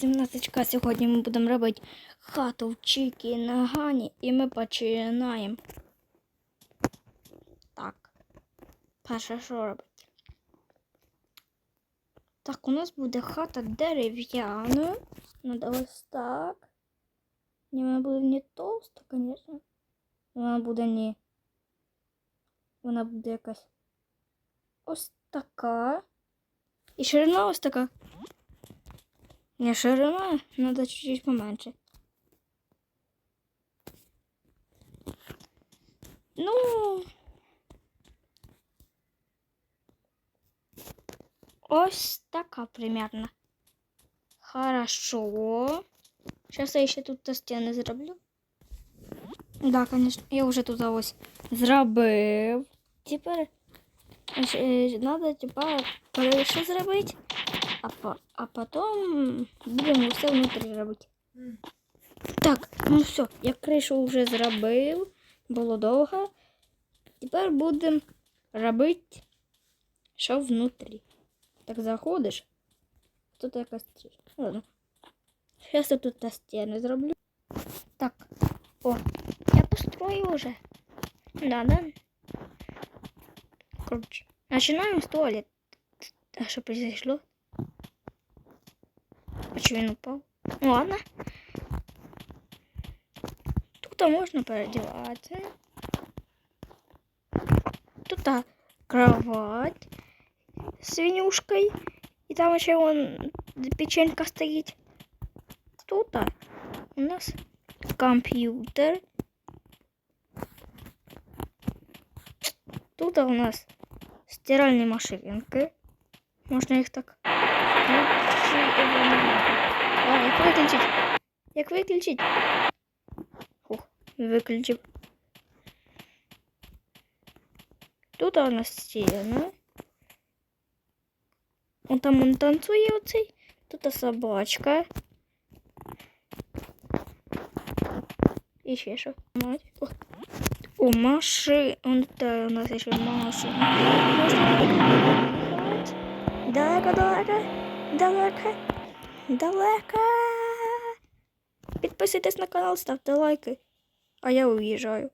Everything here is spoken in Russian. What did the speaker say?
17к сьогодні ми будемо робити хату в Чікі на Гані і ми починаємо. Так. Перше, що робити? Так, у нас буде хата дерев'яною. Надо ось так. Ні, вона буде не товста, звісно. Вона буде не. Вона буде якась ось така. І ширина ось така. Не ширина, надо чуть-чуть поменше. Ну. Ось така примерно. Хорошо. Сейчас я ще тут стіни зроблю. Да, конечно. Я вже тут ось зробив. Тепер е, надо типа кришу зробити, а, по, а потім будемо все внутрі робити. Так, ну все, я кришу вже зробив, було довго. Тепер будемо робити, що внутрі. Так заходиш. Тут якась стрічка. Ладно. Зараз я тут та стіни зроблю. Так. О, я построю уже. Да, да. Короче. Начинаем с туалет. А что произошло? Почему он упал? Ну ладно. Тут можно переодеваться. Тут кровать с свинюшкой. И там еще вон печенька стоит. Тут у нас компьютер. Тут у нас стиральные машинки. Можно их так. Як виключить? Як виключить? Фух, виключив. Тут у нас стіна. Он там он танцює оцей. Тут собачка. І ще що? Мать. О, О, машина. Он да, у нас еще машина. Можно ехать. Далеко, далеко, далеко, далеко. Підписуйтесь на канал, ставте лайки. А я уїжджаю.